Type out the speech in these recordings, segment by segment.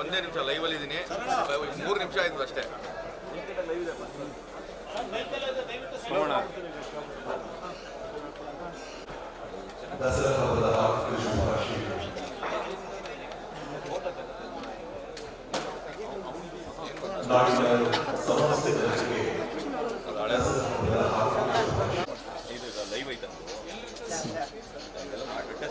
ಒಂದೇ ನಿಮಿಷ ಲೈವಲ್ಲಿ ಇದೀನಿ. ಮೂರು ನಿಮಿಷ ಆಯ್ತು ಅಷ್ಟೇ. ದಸರಾ ಹಬ್ಬದ ನಾಡಿನ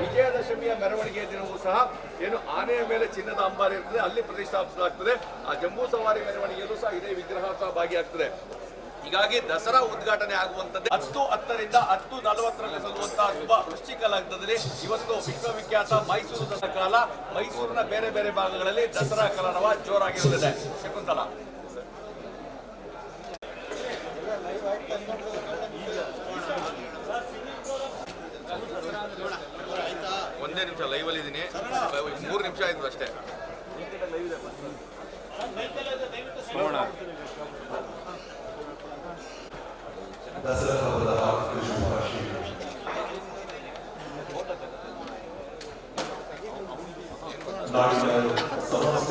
ವಿಜಯದಶಮಿಯ ಮೆರವಣಿಗೆಯ ದಿನವೂ ಸಹ ಏನು ಆನೆಯ ಮೇಲೆ ಚಿನ್ನದ ಅಂಬಾರಿ ಇರ್ತದೆ, ಅಲ್ಲಿ ಪ್ರತಿಷ್ಠಾಪಿಸಲಾಗ್ತದೆ. ಆ ಜಂಬೂ ಸವಾರಿ ಮೆರವಣಿಗೆಯಲ್ಲೂ ಸಹ ಇದೇ ವಿಗ್ರಹ ಸಹ ಭಾಗಿಯಾಗ್ತದೆ. ಹೀಗಾಗಿ ದಸರಾ ಉದ್ಘಾಟನೆ ಆಗುವಂತದ್ದು ಹತ್ತು ಹತ್ತರಿಂದ ಹತ್ತು ನಲವತ್ತರಲ್ಲಿ ಸಲ್ಲುವಂತಹ ಶುಭ ವೃಶ್ಚಿಕ ಲಗ್ನದಲ್ಲಿ ಇವತ್ತು ವಿಶ್ವವಿಖ್ಯಾತ ಮೈಸೂರು ದಸರಾ ಕಾಲ. ಮೈಸೂರಿನ ಬೇರೆ ಬೇರೆ ಭಾಗಗಳಲ್ಲಿ ದಸರಾ ಕಲರವ ಜೋರಾಗಿರುತ್ತದೆ. ಶಕುಂತಲಾ. ಒಂದೇ ನಿಮಿಷ ಲೈವಲ್ಲಿ ಇದ್ದೀನಿ ಮೂರು ನಿಮಿಷ ಆಯ್ತು ಅಷ್ಟೇ. ದಸರಾ ಹಬ್ಬದ ನಾಡಿನ ಸಮಸ್ತ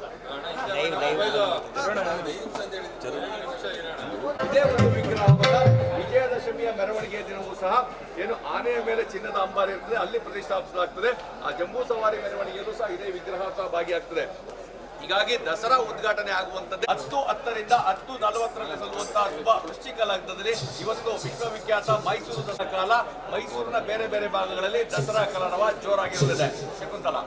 ವಿಜಯದಶಮಿಯ ಮೆರವಣಿಗೆಯ ದಿನವೂ ಸಹ ಏನು ಆನೆಯ ಮೇಲೆ ಚಿನ್ನದ ಅಂಬಾರಿ ಇರ್ತದೆ, ಅಲ್ಲಿ ಪ್ರತಿಷ್ಠಾಪಿಸಲಾಗ್ತದೆ. ಆ ಜಂಬೂ ಸವಾರಿ ಮೆರವಣಿಗೆಯಲ್ಲೂ ಸಹ ಇದೇ ವಿಗ್ರಹ ಸಹ ಭಾಗಿಯಾಗ್ತದೆ. ಹೀಗಾಗಿ ದಸರಾ ಉದ್ಘಾಟನೆ ಆಗುವಂತದ್ದು ಹತ್ತು ಹತ್ತರಿಂದ ಹತ್ತು ನಲವತ್ತರಲ್ಲಿ ಸಲ್ಲುವಂತಹ ಶುಭ ವೃಶ್ಚಿಕ ಲಗ್ನದಲ್ಲಿ ಇವತ್ತು ವಿಶ್ವವಿಖ್ಯಾತ ಮೈಸೂರು ದಸರಾ ಕಾಲ. ಮೈಸೂರಿನ ಬೇರೆ ಬೇರೆ ಭಾಗಗಳಲ್ಲಿ ದಸರಾ ಕಲರವ ಜೋರಾಗಿರುತ್ತದೆ ಶಕುಂತಲಾ.